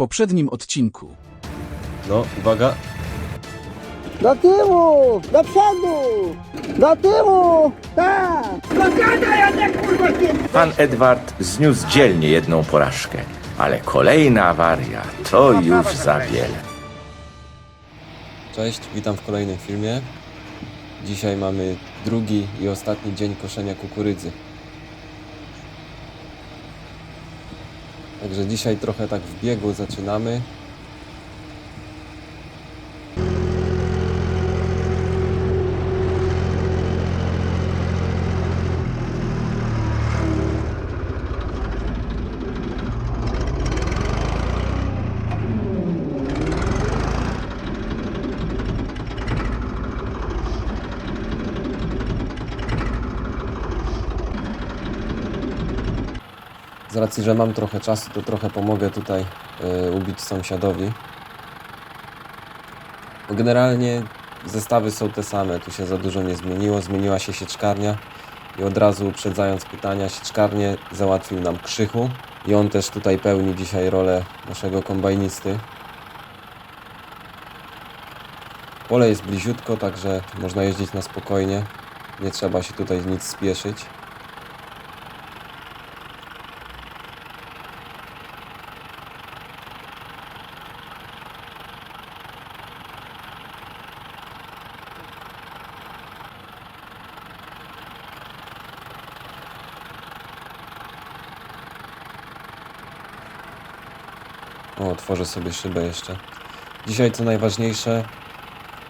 poprzednim odcinku. No, uwaga. Do tyłu! Do przodu! Do tyłu! Tak! Pan Edward zniósł dzielnie jedną porażkę, ale kolejna awaria to już za wiele. Cześć, witam w kolejnym filmie. Dzisiaj mamy drugi i ostatni dzień koszenia kukurydzy. Także dzisiaj trochę tak w biegu zaczynamy. Racji, że mam trochę czasu, to trochę pomogę tutaj y, ubić sąsiadowi. Generalnie zestawy są te same, tu się za dużo nie zmieniło. Zmieniła się sieczkarnia i od razu uprzedzając pytania, sieczkarnię załatwił nam Krzychu i on też tutaj pełni dzisiaj rolę naszego kombajnisty. Pole jest bliziutko, także można jeździć na spokojnie. Nie trzeba się tutaj nic spieszyć. O, otworzę sobie szybę jeszcze. Dzisiaj co najważniejsze,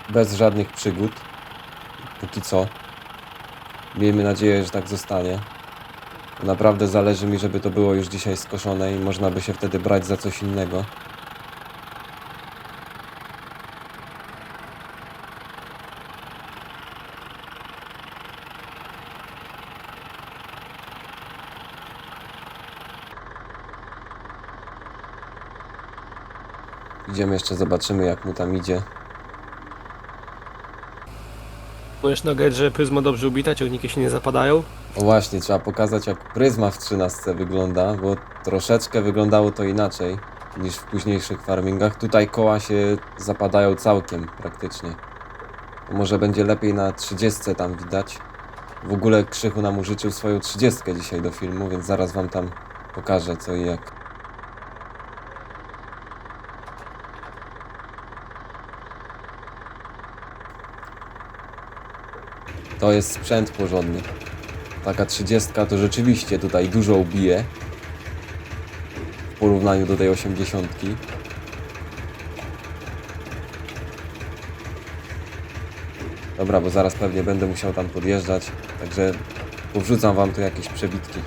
bez żadnych przygód. Póki co. Miejmy nadzieję, że tak zostanie. Naprawdę zależy mi, żeby to było już dzisiaj skoszone i można by się wtedy brać za coś innego. Idziemy jeszcze, zobaczymy jak mu tam idzie. Możesz nagrać, że pryzma dobrze ubita, ciągniki się nie zapadają. O właśnie, trzeba pokazać jak pryzma w 13 wygląda, bo troszeczkę wyglądało to inaczej niż w późniejszych farmingach. Tutaj koła się zapadają całkiem praktycznie. Może będzie lepiej na 30 tam widać. W ogóle Krzychu nam użyczył swoją 30 dzisiaj do filmu, więc zaraz wam tam pokażę co i jak. To jest sprzęt porządny. Taka 30 to rzeczywiście tutaj dużo ubije w porównaniu do tej 80. Dobra, bo zaraz pewnie będę musiał tam podjeżdżać, także powrzucam wam tu jakieś przebitki.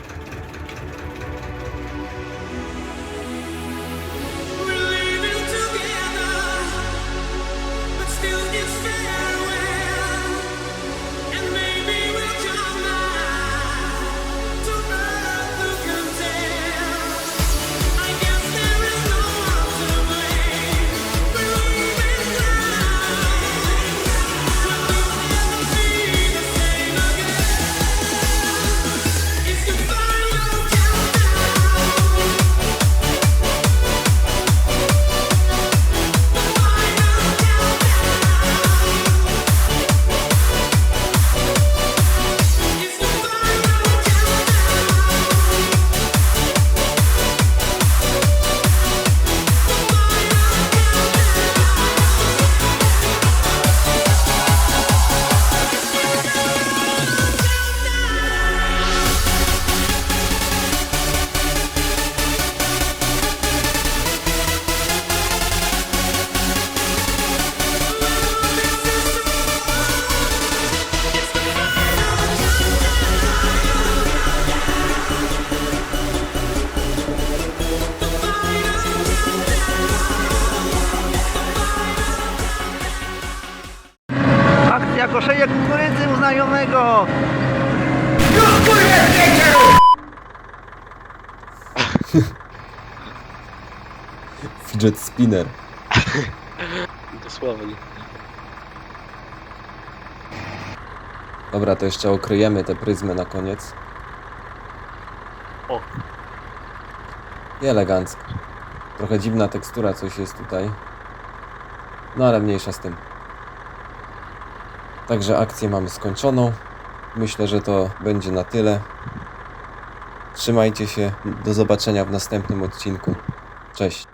Kukurydzy u znajomego! Fidget spinner. Dosłownie. Dobra, to jeszcze okryjemy tę pryzmę na koniec. O. I elegancko. Trochę dziwna tekstura coś jest tutaj. No ale mniejsza z tym. Także akcję mamy skończoną. Myślę, że to będzie na tyle. Trzymajcie się. Do zobaczenia w następnym odcinku. Cześć.